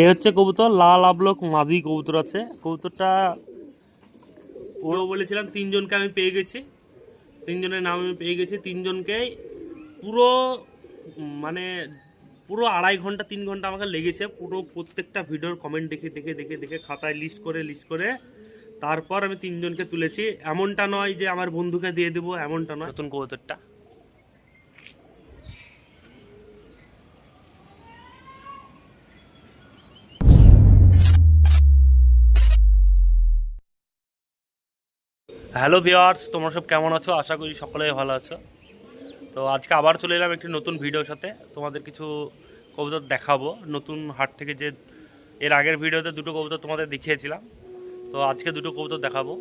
এই হচ্ছে কবুতর লাল আবলক মাদি কবুতর আছে। কবুতরটা ওও বলেছিলাম তিনজনকে আমি পেয়ে গেছি। তিনজনের নাম আমি পেয়ে গেছি। তিনজনকেই পুরো মানে পুরো আড়াই ঘণ্টা তিন ঘণ্টা আমাকে লেগেছে। পুরো প্রত্যেকটা ভিডিওর কমেন্ট দেখে দেখে দেখে দেখে খাতায় লিস্ট করে লিস্ট করে তারপর আমি তিনজনকে তুলেছি। এমনটা নয় যে আমার বন্ধুকে দিয়ে দেবো এমনটা নয়। নতুন কবুতরটা। হ্যালো ভিওয়ার্স তোমরা সব কেমন আছো? আশা করি সকলেই ভালো আছো। তো আজকে আবার চলে এলাম একটি নতুন ভিডিওর সাথে। তোমাদের কিছু কবুতর দেখাবো। নতুন হাট থেকে যে এর আগের ভিডিওতে দুটো কবুতর তোমাদের দেখিয়েছিলাম। তো আজকে দুটো কবুতর দেখাবো।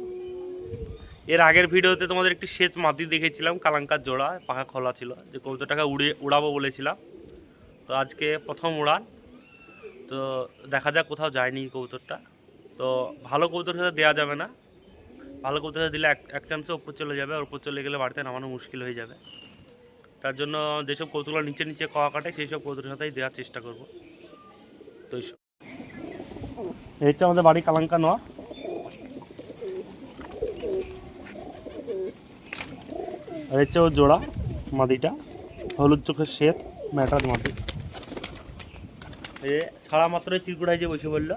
এর আগের ভিডিওতে তোমাদের একটি সেচ মাটি দেখেছিলাম কালাঙ্কার জোড়া পাখা খোলা ছিল, যে কবুতরটাকে উড়ে, উড়াবো বলেছিলাম। তো আজকে প্রথম উড়ান। তো দেখা যাক কোথাও যায়নি কবুতরটা। তো ভালো কবুতর সাথে দেওয়া যাবে না। ভালো কবুতর দিলে এক চান্সে ওপর চলে যাবে ওপর চলে গেলে বাড়িতে নামানো মুশকিল হয়ে যাবে। তার জন্য যেসব কৌতুকগুলো নিচে নিচে কওয়া কাটে, সেই সব কৌতুকের সাথেই দেওয়ার চেষ্টা করব। তো এই হচ্ছে আমাদের বাড়ি কালাঙ্কা নোয়া আর হচ্ছে ওর জোড়া মাদিটা হলুদ চোখের শ্বেত ম্যাটার মাটি। এ ছাড়া মাত্রই চিরকুড়াই যে বসে বলল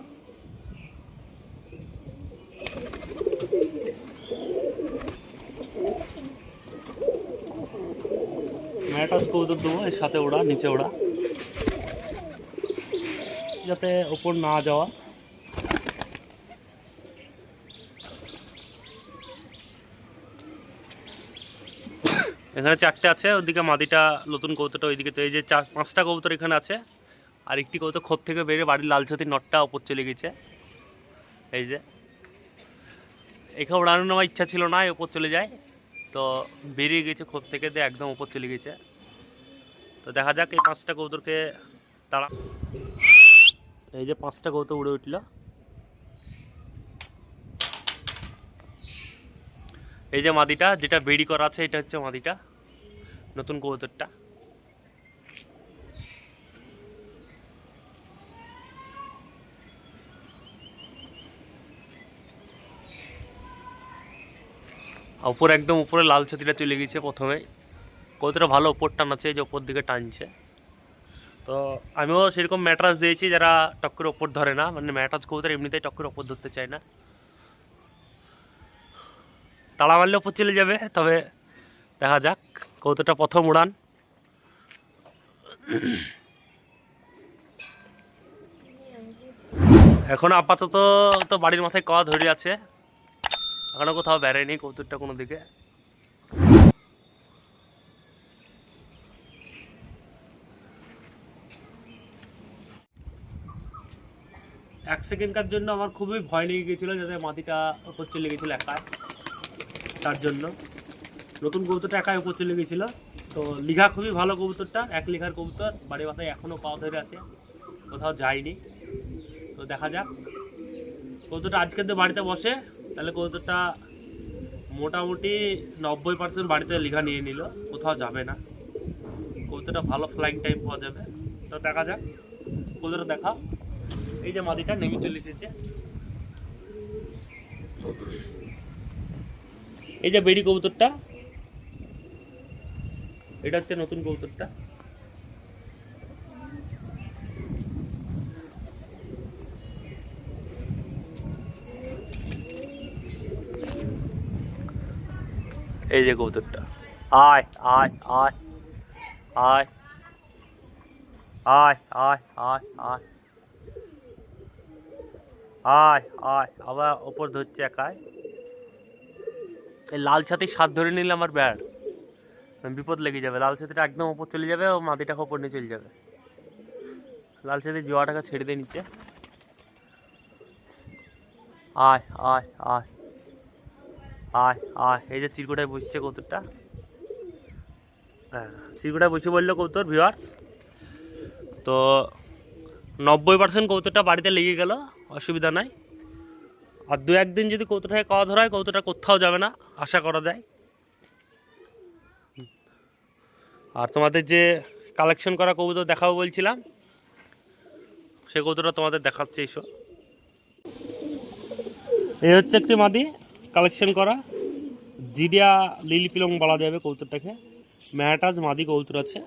কৌতুক দেবো এর সাথে ওড়া, নিচে ওড়া। যাতে ওপর না যাওয়া। এখানে চারটে আছে, ওদিকে মাদিটা, নতুন কৌতোটা ওইদিকে তো এই যে চার পাঁচটা কবুতর এখানে আছে। আর একটি কৌতো খোপ থেকে বেরিয়ে বাড়ির লাল ছাতির নটটা ওপর চলে গেছে। এই যে। এখানে ওড়ানোর আমার ইচ্ছা ছিল না ওপর চলে যায়। তো বেরিয়ে গেছে খোপ থেকে, দিয়ে একদম ওপর চলে গেছে। তো দেখা যাক এই পাঁচটা কৌতরকে তারা এই যে পাঁচটা কৌতর উড়ে উঠল। এই যে মাদিটা, যেটা বেড়ি করা আছে, এটা হচ্ছে মাদিটা। নতুন কবুতরটা আর উপর একদম উপরে লাল ছাতিটা চলে গেছে প্রথমে। কতটা ভালো ওপর টানাচ্ছে, যে ওপর দিকে টানছে। তো আমিও সেরকম ম্যাট্রাস দিয়েছি, যারা টক্কর ওপর ধরে না। মানে ম্যাট্রাস কবুতর এমনিতেই টক্কর ওপর ধরতে চায় না। তাড়া মারলে ওপর চলে যাবে, তবে দেখা যাক কৌতোটা প্রথম উড়ান। এখন আপাতত তো বাড়ির মাথায় কয়া ধরে আছে। এখনও কোথাও বেড়ায়নি কৌতুকটা কোনো দিকে। এক সেকেন্ডকার জন্য আমার খুবই ভয় লেগে গেছিল যাতে মাটিটা উপর চলে গেছিল একাই। তার জন্য। নতুন কবুতরটা একাই উপর চলে তো লিঘা খুবই ভালো কবুতরটা, এক লিঘার কবুতর, বাড়ির মাথায় এখনও পাওয়া ধরে আছে, কোথাও যায়নি। তো দেখা যাক। কবুতরটা আজকে তো বাড়িতে বসে, তাহলে কবুতরটা মোটামুটি নব্বই পার্সেন্ট বাড়িতে লিঘা নিয়ে নিল, কোথাও যাবে না। কবুতরটা ভালো ফ্লাইং টাইম পাওয়া যাবে। তো দেখা যাক, কবুতরটা দেখা এই যে মাদিটা নেমে চলে এসেছে। এই যে বেড়ি কবুতরটা, এটা হচ্ছে নতুন কবুতরটা। এই যে কবুতরটা। আয় আয় আয় আয় আয় আয় আয় আয়। আয় আয়, আবার ওপর ধরছে একাই। এই লাল ছাতির স্বাদ ধরে নিলে আমার ব্যাড। বিপদ লেগে যাবে, লাল ছাতিটা একদম ওপর চলে যাবে ও মাটিটা ওপর নিয়ে চলে যাবে। লাল ছাতির জোয়াটাকে ছেড়ে দিয়ে নিচে। আয় আয় আয় আয় আয়। এই যে চিরকুটায় বসছে কৌতুরটা হ্যাঁ চিরকুটায় বসে বলল কৌতুর ভিওয়ার্স তো নব্বই পার্সেন্ট কৌতুরটা বাড়িতে লেগে গেল। অসুবিধা নাই। আর দু একদিন যদি কৌতুটায় খাওয়া ধরা হয়, কৌতুটা কোথাও যাবে না, আশা করা যায়। আর তোমাদের যে কালেকশন করা কবুতর দেখাবো বলছিলাম সেই কবুতরটা তোমাদের দেখাচ্ছে, এসো। এই হচ্ছে একটি মাদি কালেকশন করা। জিডিয়া লিলি পিলং বলা যাবে কবুতরটাকে ম্যাটাজ মাদি কবুতর আছে।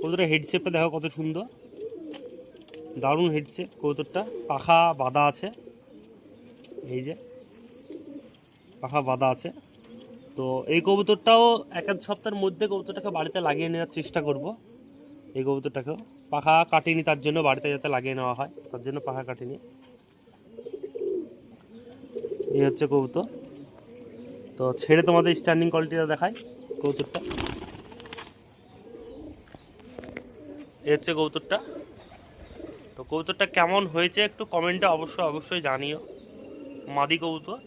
কবুতরের হেড শেপটা দেখো কত সুন্দর। দারুণ শেপ কবুতরটা। পাখা বাঁধা আছে। এই যে, পাখা বাঁধা আছে। তো এই কবুতরটাও এক আধ সপ্তাহের মধ্যে কবুতরটাকে বাড়িতে লাগিয়ে নেওয়ার চেষ্টা করব। এই কবুতরটাকেও। পাখা কাটিনি, তার জন্য বাড়িতে যাতে লাগিয়ে নেওয়া হয়। তার জন্য পাখা কাটিনি। এই হচ্ছে কবুতর। তো ছেড়ে তোমাদের স্ট্যান্ডিং কোয়ালিটিটা দেখায় কবুতরটা। এই হচ্ছে কবুতরটা। তো কবুতরটা কেমন হয়েছে একটু কমেন্টে অবশ্যই অবশ্যই জানিও। মাদি কবুতর।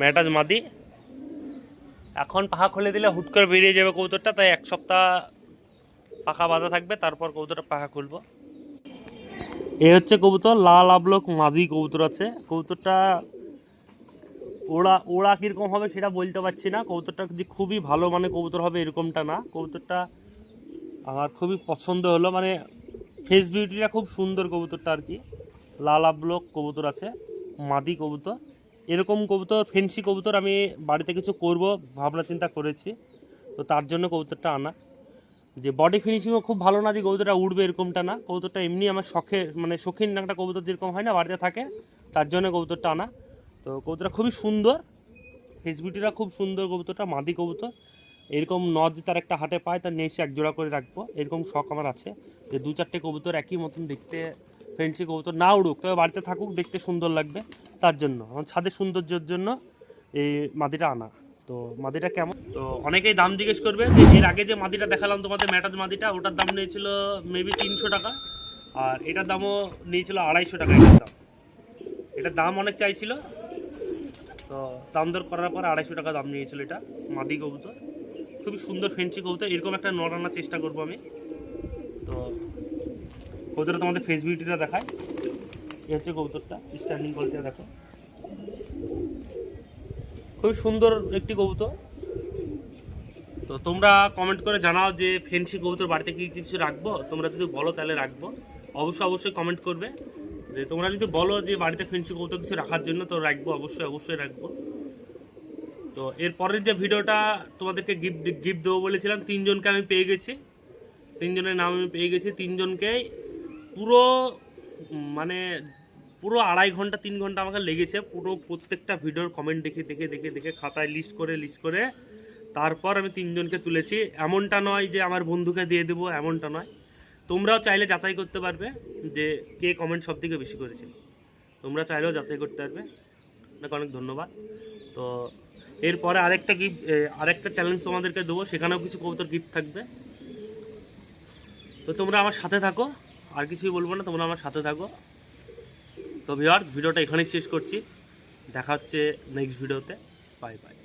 ম্যাটাজ মাদি। এখন পাখা খুলে দিলে হুট করে বেরিয়ে যাবে কবুতরটা, তাই এক সপ্তাহ পাখা বাঁধা থাকবে, তারপর কবুতরটা পাখা খুলবো। এই হচ্ছে কবুতর, লাল আবলক মাদি কবুতর আছে। কবুতরটা ওড়া ওড়া কীরকম হবে সেটা বলতে পারছি না। কবুতরটা যে খুবই ভালো মানে কবুতর হবে, এরকমটা না। কবুতরটা আমার খুবই পছন্দ হলো মানে ফেস বিউটিটা খুব সুন্দর কবুতরটা আর কি। লাল আবলক কবুতর আছে, মাদি কবুতর। এরকম কবুতর ফেন্সি কবুতর আমি বাড়িতে কিছু করব, ভাবনা চিন্তা করেছি। তো তার জন্য কবুতরটা আনা। যে বডি ফিনিশিংও খুব ভালো না, যে কবুতরটা উঠবে এরকমটা না। কবুতরটা এমনি আমার শখে মানে শৌখিন একটা কবুতর যেরকম হয় না, বাড়িতে থাকে, তার জন্য কবুতরটা আনা। তো কবুতরটা খুবই সুন্দর ফেসবিউটিটা খুব সুন্দর কবুতরটা, মাদি কবুতর। এরকম নদ তার একটা হাটে পায়, তার এসে এক জোড়া করে রাখব। এরকম শখ আমার আছে যে দু চারটে কবুতর একই মতন দেখতে ফেন্সি কবুতর না উড়ুক, তবে বাড়িতে থাকুক, দেখতে সুন্দর লাগবে তার জন্য। আমার ছাদের সৌন্দর্যের জন্য এই মাদিটা আনা। তো মাদিটা কেমন? তো অনেকেই দাম জিজ্ঞেস করবে যে এর আগে যে মাদিটা দেখালাম তোমাদের ম্যাটাজ মাদিটা, ওটার দাম নিয়েছিল মেবি তিনশো টাকা, আর এটার দামও নিয়েছিল আড়াইশো টাকা এটার দাম। এটার দাম অনেক চাইছিল, তো দাম দর করার পর আড়াইশো টাকা দাম নিয়েছিল এটা, মাদি কবুতর। খুবই সুন্দর ফেন্সি কবুতর, এরকম একটা নর আনার চেষ্টা করব আমি। তো কবুতরটা তোমাদের ফেস বিউটিটা দেখায়। এই হচ্ছে কবুতরটা স্ট্যান্ডিং কোয়ালিটিটা দেখো। খুবই সুন্দর একটি কবুতর। তো তোমরা কমেন্ট করে জানাও যে ফেন্সি কবুতর বাড়িতে কি কিছু রাখব। তোমরা যদি বলো তাহলে রাখব। অবশ্যই অবশ্যই কমেন্ট করবে। যে তোমরা যদি বলো যে বাড়িতে ফেন্সি কবুতর কিছু রাখার জন্য, তো রাখব, অবশ্যই অবশ্যই রাখব। তো এরপরের যে ভিডিওটা তোমাদেরকে গিফট গিফট দেবো বলেছিলাম, তিনজনকে আমি পেয়ে গেছি। তিনজনের নাম আমি পেয়ে গেছি। তিনজনকেই পুরো মানে পুরো আড়াই ঘণ্টা, তিন ঘণ্টা আমাকে লেগেছে। পুরো প্রত্যেকটা ভিডিওর কমেন্ট দেখে দেখে দেখে দেখে খাতায় লিস্ট করে লিস্ট করে তারপর আমি তিনজনকে তুলেছি। এমনটা নয় যে আমার বন্ধুকে দিয়ে দেবো, এমনটা নয়। তোমরাও চাইলে যাচাই করতে পারবে যে কে কমেন্ট সব থেকে বেশি করেছে তোমরা চাইলেও যাচাই করতে পারবে। আপনাকে অনেক ধন্যবাদ। তো এরপরে আরেকটা গিফট আরেকটা চ্যালেঞ্জ তোমাদেরকে দেবো, সেখানেও কিছু কবুতর গিফট থাকবে। তো তোমরা আমার সাথে থাকো, আর কিছুই বলব না, তোমরা আমার সাথে থাকো। তো ভিওয়ার্স ভিডিওটা এখানেই শেষ করছি। দেখা হচ্ছে নেক্সট ভিডিওতে বাই বাই